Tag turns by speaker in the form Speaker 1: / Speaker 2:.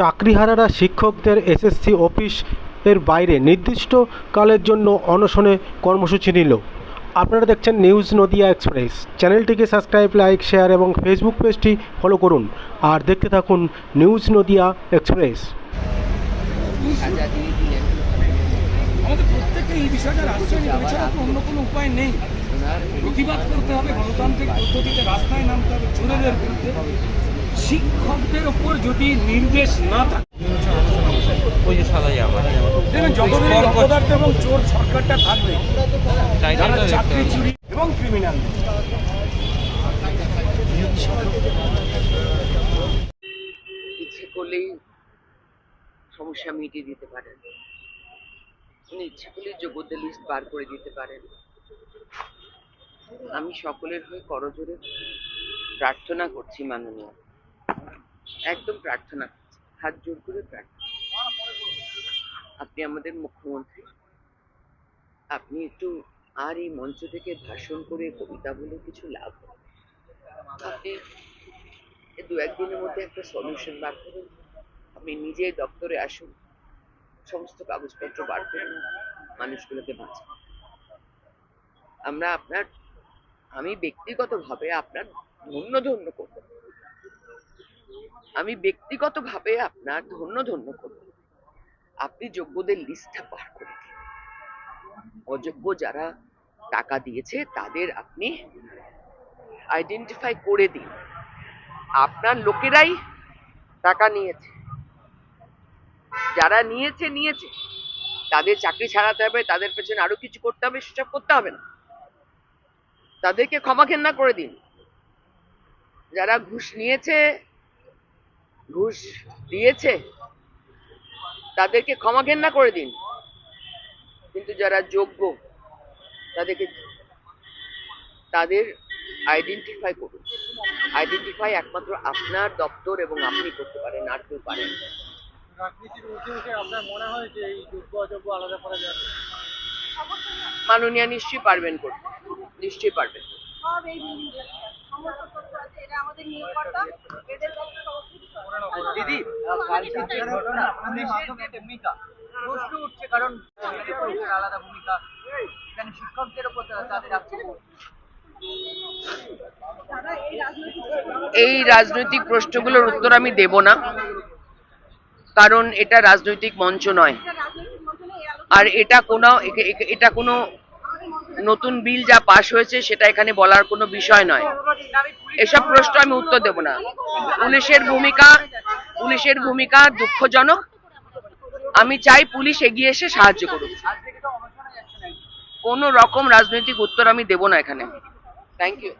Speaker 1: চাকরিহারারা শিক্ষকদের এসএসসি অফিসের বাইরে নির্দিষ্ট কালের জন্য অনশনে কর্মসূচি নিল। আপনারা দেখছেন নিউজ নদিয়া এক্সপ্রেস। চ্যানেলটিকে সাবস্ক্রাইব, লাইক, শেয়ার এবং ফেসবুক পেজটি ফলো করুন। আর দেখতে থাকুন নিউজ নদিয়া এক্সপ্রেস।
Speaker 2: প্রতিবাদ করতে হবে গণতান্ত্রিক পদ্ধতিতে রাস্তায় নামতে হবে বিরুদ্ধে। শিক্ষকদের উপর যদি নির্দেশ না থাকে।
Speaker 3: ওই যে সাদা জামা
Speaker 2: এবং চোর সরকারটা থাকবে চাকরি চুরি এবং ক্রিমিনাল
Speaker 4: ইচ্ছে করলেই সমস্যা মিটিয়ে দিতে পারেন। উনি ইচ্ছে করলেই যোগ্যদের লিস্ট বার করে দিতে পারেন। আমি সকলের হয়ে করজোরে প্রার্থনা করছি মাননীয়। একদম প্রার্থনা হাত জোর করে প্রার্থনা আপনি আমাদের মুখ্যমন্ত্রী। আপনি একটু আর এই মঞ্চ থেকে ভাষণ করে কবিতা বলে কিছু লাভ আপনি দু একদিনের মধ্যে একটা সলিউশন বার করুন। আপনি নিজেই দপ্তরে আসুন। সমস্ত কাগজপত্র বার করুন। মানুষগুলোকে বাঁচান। আমরা আপনার, আমি ব্যক্তিগতভাবে আপনার ধন্য ধন্য করব। আমি ব্যক্তিগতভাবে আপনার ধন্য ধন্য করব আপনি যোগ্যদের লিস্টটা বার করে দিন। অযোগ্য যারা টাকা দিয়েছে, তাদের আপনি আইডেন্টিফাই করে দিন। আপনার লোকেরাই টাকা নিয়েছে। যারা নিয়েছে নিয়েছে। তাদের চাকরি ছাড়াতে হবে, তাদের পেছনে আরও কিছু করতে হবে, সেসব করতে হবে না। তাদেরকে ক্ষমা ঘেন্না করে দিন। যারা ঘুষ নিয়েছে ঘুষ দিয়েছে তাদেরকে ক্ষমা ঘেন্না করে দিন। কিন্তু যারা যোগ্য তাদেরকে তাদের আইডেন্টিফাই করুন। আইডেন্টিফাই একমাত্র আপনার দপ্তর এবং আপনি করতে পারেন আর কেউ পারেন না।
Speaker 5: রাজনীতির মুখে মুখে আপনার মনে হয় যে এই অযোগ্য আলাদা করা যাবে
Speaker 4: মাননীয়া নিশ্চয়ই পারবেন করতে। নিশ্চয়ই পারবেন।
Speaker 6: সব এই সমস্ত তথ্য আছে এটা আমাদের নিয়োগকর্তা এদের কাছে সমস্ত কিছু আছে।
Speaker 5: দিদি কালকে ঘটনা ভূমিকা। প্রশ্ন উঠছে কারণ আলাদা ভূমিকা। এখানে শিক্ষকদের উপর তাদের
Speaker 6: এই রাজনৈতিক
Speaker 4: প্রশ্নগুলোর উত্তর আমি দেব না কারণ এটা রাজনৈতিক মঞ্চ নয়। আর এটা কোনো এটা কোনো নতুন বিল যা পাশ হয়েছে সেটা এখানে বলার কোনো বিষয় নয়। এসব প্রশ্ন আমি উত্তর দেব না। পুলিশের ভূমিকা পুলিশের ভূমিকা দুঃখজনক। আমি চাই পুলিশ এগিয়ে এসে সাহায্য করুক। কোনো রকম রাজনৈতিক উত্তর আমি দেব না এখানে। Thank you